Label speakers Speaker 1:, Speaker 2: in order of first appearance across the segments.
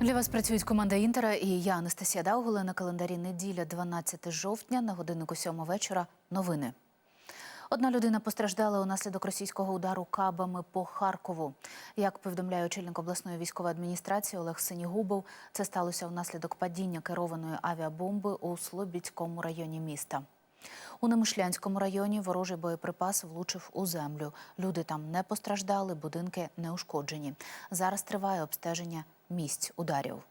Speaker 1: Для вас працюють команда Інтера і я Анастасія Даугула. На календарі неділя, 12 жовтня, на годиннику 7 вечора. Новини. Одна людина постраждала унаслідок російського удару кабами по Харкову. Як повідомляє очільник обласної військової адміністрації Олег Синігубов, це сталося внаслідок падіння керованої авіабомби у Слобідському районі міста. У Немишлянському районі ворожий боєприпас влучив у землю. Люди там не постраждали, будинки не ушкоджені. Зараз триває обстеження місць ударів.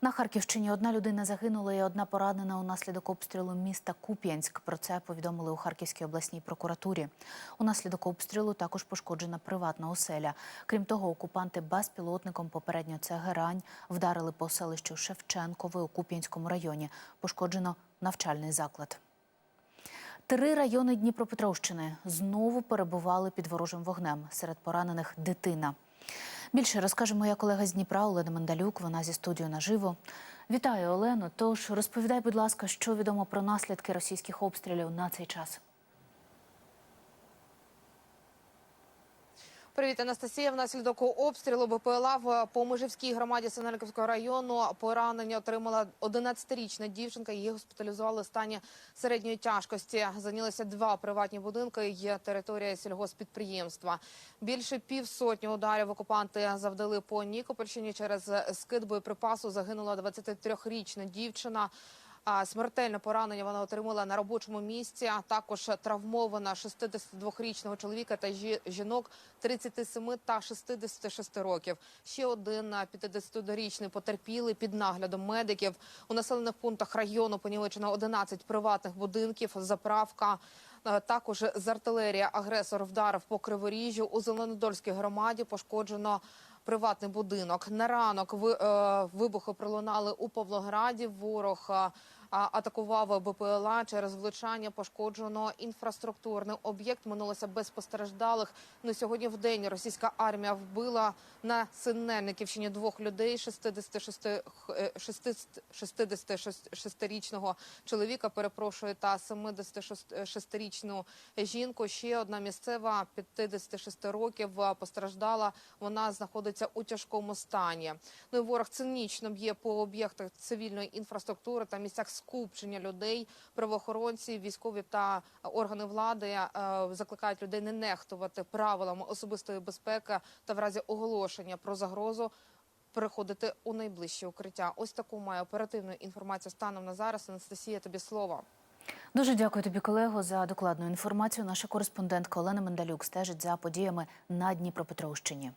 Speaker 1: На Харківщині одна людина загинула і одна поранена унаслідок обстрілу міста Куп'янськ. Про це повідомили у Харківській обласній прокуратурі. Унаслідок обстрілу також пошкоджена приватна оселя. Крім того, окупанти безпілотником попередньо це Герань вдарили по селищу Шевченкове у Куп'янському районі. Пошкоджено навчальний заклад. Три райони Дніпропетровщини знову перебували під ворожим вогнем. Серед поранених дитина. Більше розкаже моя колега з Дніпра Олена Мандалюк. Вона зі студією наживо. Вітаю, Олено. Тож розповідай, будь ласка, що відомо про наслідки російських обстрілів на цей час.
Speaker 2: Привіт, Анастасія. Внаслідок обстрілу БПЛА в Помижівській громаді Синельниківського району поранення отримала 11-річна дівчинка. Її госпіталізували в стані середньої тяжкості. Зайнялися два приватні будинки. Є територія сільгоспідприємства. Більше півсотні ударів окупанти завдали по Нікопольщині. Через скид боєприпасу загинула 23-річна дівчина. Смертельне поранення вона отримала на робочому місці. а Також травмована 62-річного чоловіка та жі- жінок 37 та 66 років. Ще один а, 52-річний потерпілий під наглядом медиків. У населених пунктах району понівечено 11 приватних будинків, заправка. Е, Також з артилерії агресор вдарив по криворіжжю. У Зеленодольській громаді пошкоджено приватний будинок. На ранок е, вибухи пролунали у Павлограді. Ворог е, атакував БПЛА через влучання. Пошкоджено інфраструктурний об'єкт. Минулося без постраждалих. Ну сьогодні в день російська армія вбила на Синельниківщині двох людей: 66 е, 66-річного чоловіка. Перепрошую, та 76-річну жінку. Ще одна місцева 56 років е, постраждала. Вона знаходиться у тяжкому стані. Ну ворог цинічно б'є по об'єктах цивільної інфраструктури та місцях скупчення людей. Правоохоронці, військові та органи влади е, закликають людей не нехтувати правилами особистої безпеки та в разі оголошення про загрозу. Переходити у найближче укриття. Ось таку має оперативну інформацію станом на зараз. Анастасія, тобі слово.
Speaker 1: Дуже дякую тобі, колего, за докладну інформацію. Наша кореспондентка Олена Мендалюк стежить за подіями на Дніпропетровщині.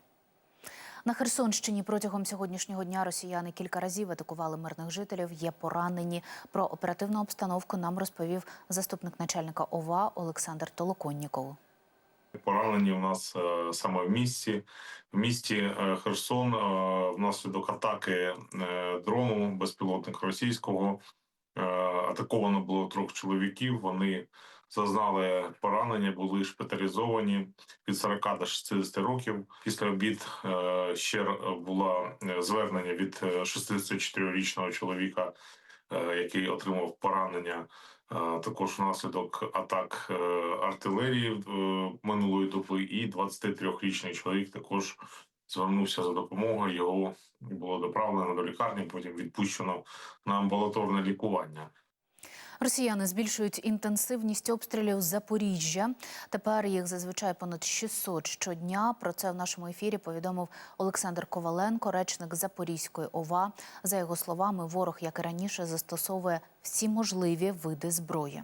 Speaker 1: На Херсонщині протягом сьогоднішнього дня росіяни кілька разів атакували мирних жителів. Є поранені. Про оперативну обстановку нам розповів заступник начальника ОВА Олександр Толоконніков.
Speaker 3: Поранені у нас е, саме в місті. В місті е, Херсон е, внаслідок атаки дрону безпілотника російського атаковано було трьох чоловіків. Вони зазнали поранення, були шпиталізовані від 40 до 60 років. Після обід е, ще було е, звернення від е, 64-річного чоловіка, е, який отримав поранення. Також внаслідок атак артилерії минулої доби, і 23-річний чоловік також звернувся за допомогою. Його було доправлено до лікарні, потім відпущено на амбулаторне лікування.
Speaker 1: Росіяни збільшують інтенсивність обстрілів Запоріжжя. Тепер їх зазвичай понад 600 щодня. Про це в нашому ефірі повідомив Олександр Коваленко, речник Запорізької ОВА. За його словами, ворог, як і раніше, застосовує всі можливі види зброї.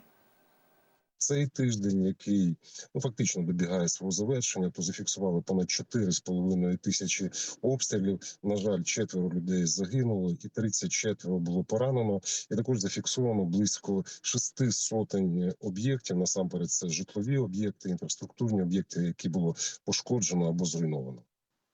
Speaker 4: Цей тиждень, який ну фактично добігає свого завершення, то зафіксували понад 4,5 тисячі обстрілів. На жаль, четверо людей загинуло, і 34 було поранено. І також зафіксовано близько шести сотень об'єктів. Насамперед, це житлові об'єкти, інфраструктурні об'єкти, які було пошкоджено або зруйновано.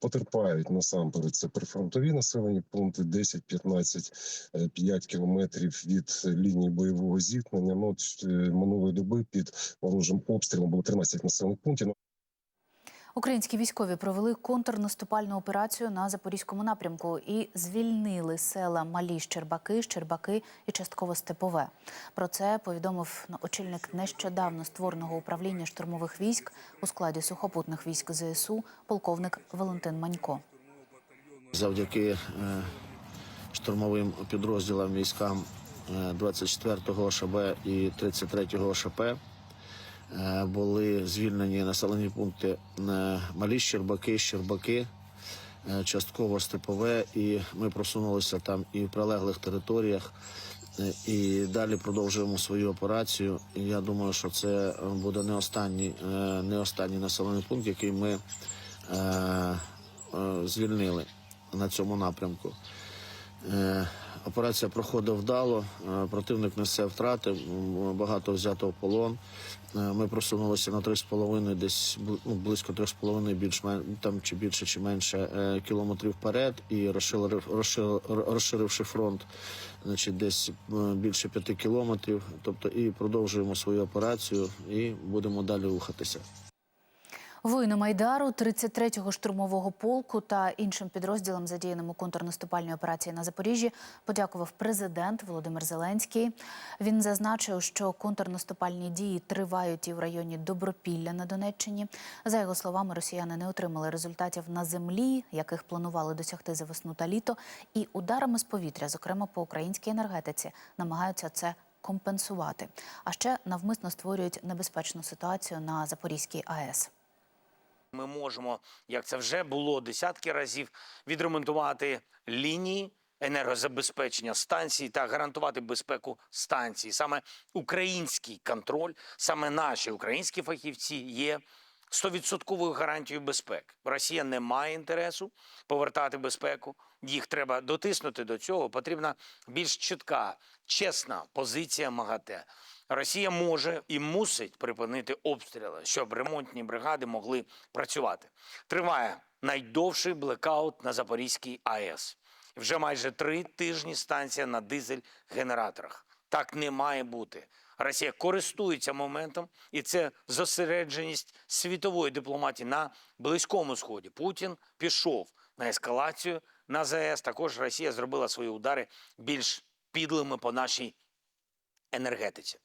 Speaker 4: Потерпають насамперед це прифронтові населені пункти 10-15 5 кілометрів від лінії бойового зіткнення. Ну, е, минулої доби під ворожим обстрілом було 13 населених пунктів.
Speaker 1: Українські військові провели контрнаступальну операцію на запорізькому напрямку і звільнили села Малі Щербаки, Щербаки і частково Степове. Про це повідомив очільник нещодавно створеного управління штурмових військ у складі сухопутних військ ЗСУ, полковник Валентин Манько.
Speaker 5: Завдяки е, штурмовим підрозділам військам е, 24-го ОШБ і 33-го ОШП е, були звільнені населені пункти е, Малі Щербаки, Щербаки, е, частково Степове, і ми просунулися там і в прилеглих територіях. Е, І далі продовжуємо свою операцію. Я думаю, що це е, буде не останній, е, не останній населений пункт, який ми е, е, звільнили на цьому напрямку. Операція проходить вдало, е, противник несе втрати, багато взято в полон. Е, Ми просунулися на 3,5, десь ну, близько 3,5, більш там чи більше, чи менше е, кілометрів вперед, і розширив, розширив, розширивши фронт, значить, десь більше 5 кілометрів. Тобто і продовжуємо свою операцію і будемо далі рухатися.
Speaker 1: Воїну Майдару, 33-го штурмового полку та іншим підрозділам, задіяним у контрнаступальній операції на Запоріжжі, подякував президент Володимир Зеленський. Він зазначив, що контрнаступальні дії тривають і в районі Добропілля на Донеччині. За його словами, росіяни не отримали результатів на землі, яких планували досягти за весну та літо, і ударами з повітря, зокрема по українській енергетиці, намагаються це компенсувати. А ще навмисно створюють небезпечну ситуацію на Запорізькій АЕС.
Speaker 6: Ми можемо, як це вже було десятки разів, відремонтувати лінії енергозабезпечення станцій та гарантувати безпеку станції. Саме український контроль, саме наші українські фахівці є стовідсотковою гарантією безпеки. Росія не має інтересу повертати безпеку. Їх треба дотиснути до цього. Потрібна більш чітка, чесна позиція МАГАТЕ. Росія може і мусить припинити обстріли, щоб ремонтні бригади могли працювати. Триває найдовший блекаут на Запорізькій АЕС. Вже майже три тижні станція на дизель-генераторах. Так не має бути. Росія користується моментом, і це зосередженість світової дипломатії на близькому сході. Путін пішов на ескалацію на ЗАЕС. Також Росія зробила свої удари більш підлими по нашій енергетиці.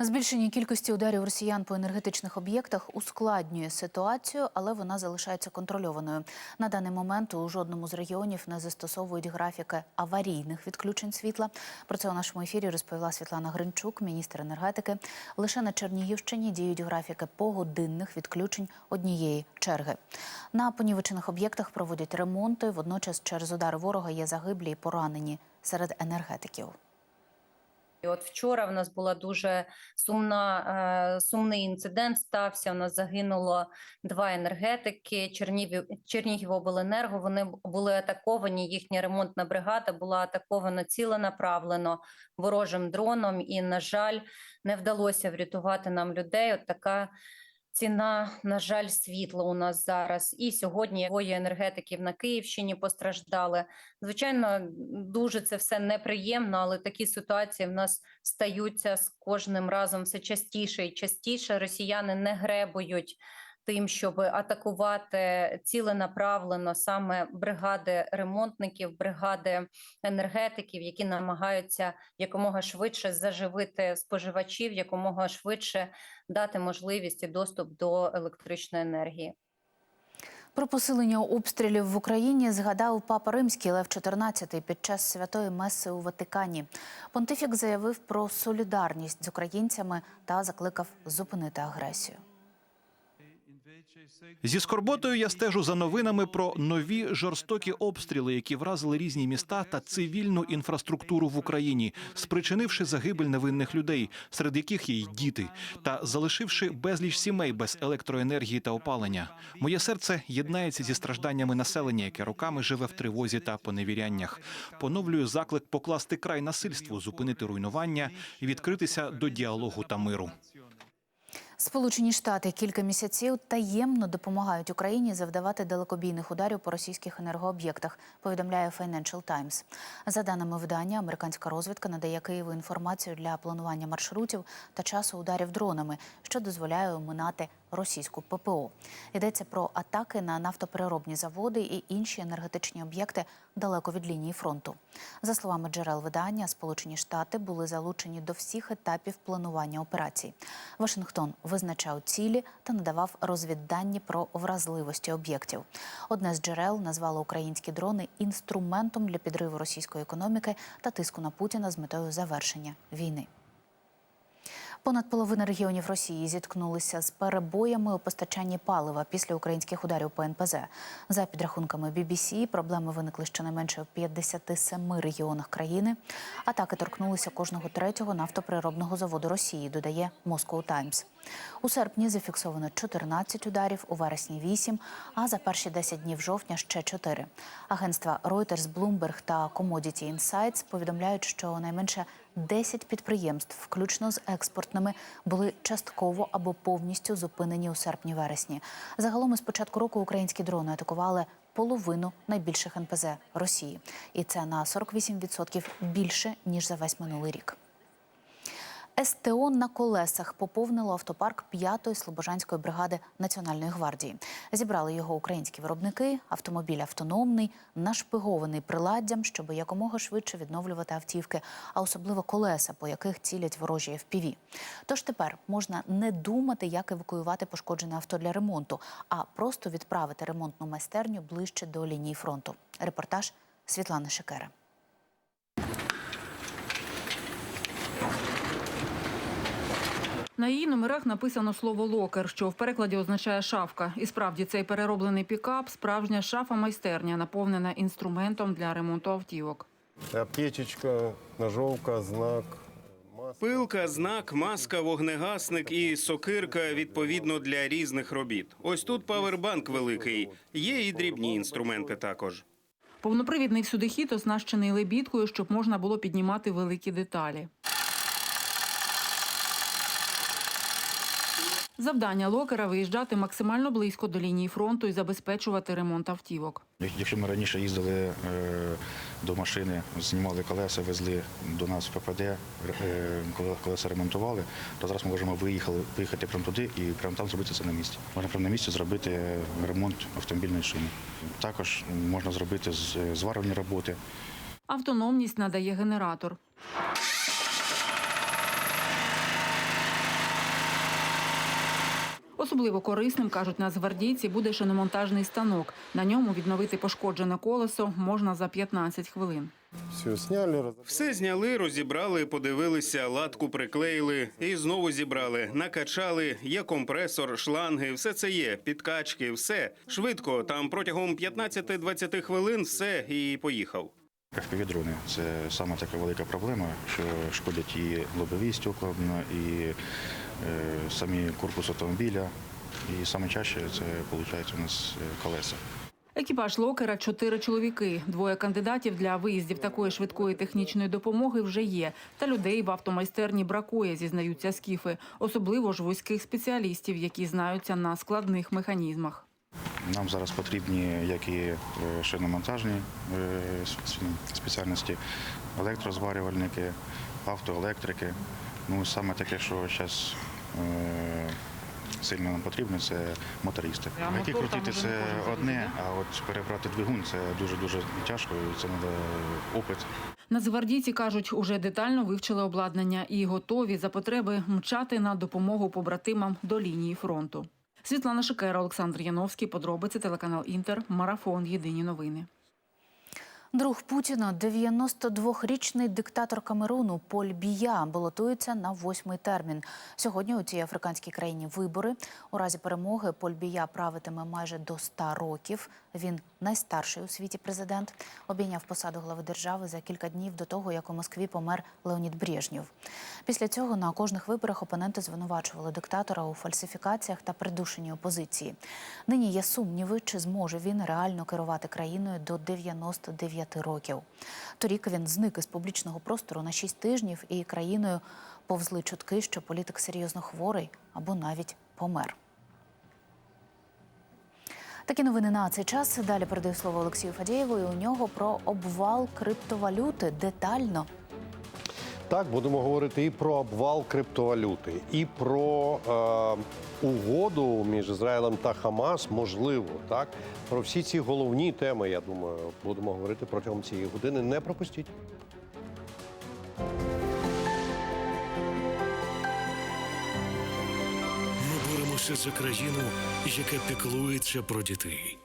Speaker 1: Збільшення кількості ударів росіян по енергетичних об'єктах ускладнює ситуацію, але вона залишається контрольованою. На даний момент у жодному з регіонів не застосовують графіки аварійних відключень світла. Про це у нашому ефірі розповіла Світлана Гринчук, міністр енергетики. Лише на Чернігівщині діють графіки погодинних відключень однієї черги. На понівечених об'єктах проводять ремонти. Водночас, через удари ворога є загиблі і поранені серед енергетиків.
Speaker 7: І от вчора в нас була дуже сумна, е, сумний інцидент стався. У нас загинуло два енергетики Чернігів, Чернігівобленерго. Вони були атаковані. Їхня ремонтна бригада була атакована ціленаправлено ворожим дроном. І, на жаль, не вдалося врятувати нам людей. От така ціна, на жаль, світла у нас зараз. І сьогодні двоє енергетиків на Київщині постраждали. Звичайно, дуже це все неприємно, але такі ситуації в нас стаються з кожним разом все частіше і частіше. Росіяни не гребують тим, щоб атакувати ціленаправлено саме бригади ремонтників, бригади енергетиків, які намагаються якомога швидше заживити споживачів, якомога швидше дати можливість і доступ до електричної енергії.
Speaker 1: Про посилення обстрілів в Україні згадав папа Римський Лев XIV під час святої меси у Ватикані. Понтифік заявив про солідарність з українцями та закликав зупинити агресію.
Speaker 8: Зі скорботою я стежу за новинами про нові жорстокі обстріли, які вразили різні міста та цивільну інфраструктуру в Україні, спричинивши загибель невинних людей, серед яких є й діти, та залишивши безліч сімей без електроенергії та опалення. Моє серце єднається зі стражданнями населення, яке роками живе в тривозі та поневіряннях. Поновлюю заклик покласти край насильству, зупинити руйнування і відкритися до діалогу та миру.
Speaker 1: Сполучені Штати кілька місяців таємно допомагають Україні завдавати далекобійних ударів по російських енергооб'єктах. Повідомляє Financial Times. За даними видання, американська розвідка надає Києву інформацію для планування маршрутів та часу ударів дронами, що дозволяє оминати російську ППО. Йдеться про атаки на нафтопереробні заводи і інші енергетичні об'єкти далеко від лінії фронту. За словами джерел видання, Сполучені Штати були залучені до всіх етапів планування операцій. Вашингтон визначав цілі та надавав розвіддані про вразливості об'єктів. Одне з джерел назвало українські дрони інструментом для підриву російської економіки та тиску на Путіна з метою завершення війни. Понад половина регіонів Росії зіткнулися з перебоями у постачанні палива після українських ударів по НПЗ. За підрахунками BBC, проблеми виникли щонайменше в 57 регіонах країни. Атаки торкнулися кожного третього нафтоприробного заводу Росії, додає Moscow Times. У серпні зафіксовано 14 ударів, у вересні 8, а за перші 10 днів жовтня ще 4. Агентства Reuters, Bloomberg та Commodity Insights повідомляють, що найменше 10 підприємств, включно з експортними, були частково або повністю зупинені у серпні-вересні. Загалом із початку року українські дрони атакували половину найбільших НПЗ Росії, і це на 48% більше ніж за весь минулий рік. СТО на колесах поповнило автопарк 5-ї Слобожанської бригади Національної гвардії. Зібрали його українські виробники. Автомобіль автономний, нашпигований приладдям, щоб якомога швидше відновлювати автівки, а особливо колеса, по яких цілять ворожі FPV. Тож тепер можна не думати, як евакуювати пошкоджене авто для ремонту, а просто відправити ремонтну майстерню ближче до лінії фронту. Репортаж Світлани Шекера.
Speaker 9: На її номерах написано слово локер, що в перекладі означає шафка. І справді цей перероблений пікап справжня шафа-майстерня, наповнена інструментом для ремонту автівок.
Speaker 10: Аптечечка, ножовка, знак.
Speaker 11: Пилка, знак, маска, вогнегасник і сокирка відповідно для різних робіт. Ось тут павербанк великий. Є і дрібні інструменти також.
Speaker 9: Повнопривідний всюдихід оснащений лебідкою, щоб можна було піднімати великі деталі. Завдання локера виїжджати максимально близько до лінії фронту і забезпечувати ремонт автівок.
Speaker 12: Якщо ми раніше їздили е, до машини, знімали колеса, везли до нас в ППД, е, колеса ремонтували, то зараз ми можемо виїхали, виїхати прямо туди і прямо там зробити це на місці. Можна прямо на місці зробити ремонт автомобільної шини. Також можна зробити з- зварювальні роботи.
Speaker 9: Автономність надає генератор. Особливо корисним, кажуть нацгвардійці, буде шиномонтажний станок. На ньому відновити пошкоджене колесо можна за 15 хвилин.
Speaker 10: Все сняли, разобрали.
Speaker 11: Все зняли, розібрали, подивилися, латку приклеїли і знову зібрали. Накачали, є компресор, шланги, все це є, підкачки, все швидко. Там протягом 15-20 хвилин все і поїхав.
Speaker 12: FPV-дрони – це саме така велика проблема, що шкодять і лобові стекла, і самі корпус автомобіля. І саме чаще це виходить у нас е, колеса.
Speaker 9: Екіпаж локера чотири чоловіки. Двоє кандидатів для виїздів такої швидкої технічної допомоги вже є. Та людей в автомайстерні бракує, зізнаються скіфи. Особливо ж вузьких спеціалістів, які знаються на складних механізмах.
Speaker 12: Нам зараз потрібні як і е, шиномонтажні е, спеціальності, електрозварювальники, автоелектрики. Ну, саме таке, що зараз сильно нам потрібно, це мотористи.
Speaker 9: А
Speaker 12: Які
Speaker 9: мотор
Speaker 12: крутити це одне, а от перебрати двигун це дуже-дуже тяжко, і це треба опит.
Speaker 9: Нацгвардійці кажуть, уже детально вивчили обладнання і готові за потреби мчати на допомогу побратимам до лінії фронту. Світлана Шикера, Олександр Яновський. Подробиці телеканал Інтер. Марафон. Єдині новини.
Speaker 1: Друг Путіна, 92-річний диктатор Камеруну Поль Бія, балотується на восьмий термін. Сьогодні у цій африканській країні вибори. У разі перемоги Поль Бія правитиме майже до 100 років. Він найстарший у світі президент. Обійняв посаду глави держави за кілька днів до того, як у Москві помер Леонід Брежнєв. Після цього на кожних виборах опоненти звинувачували диктатора у фальсифікаціях та придушенні опозиції. Нині є сумніви, чи зможе він реально керувати країною до 99 років. Торік він зник із публічного простору на 6 тижнів, і країною повзли чутки, що політик серйозно хворий або навіть помер. Такі новини на цей час. Далі передаю слово Олексію Фадєєву. І у нього про обвал криптовалюти детально.
Speaker 10: Так, будемо говорити і про обвал криптовалюти, і про е, угоду між Ізраїлем та Хамас, можливо, так. Про всі ці головні теми, я думаю, будемо говорити протягом цієї години. Не пропустіть.
Speaker 13: Ми боремося за країну, яка піклується про дітей.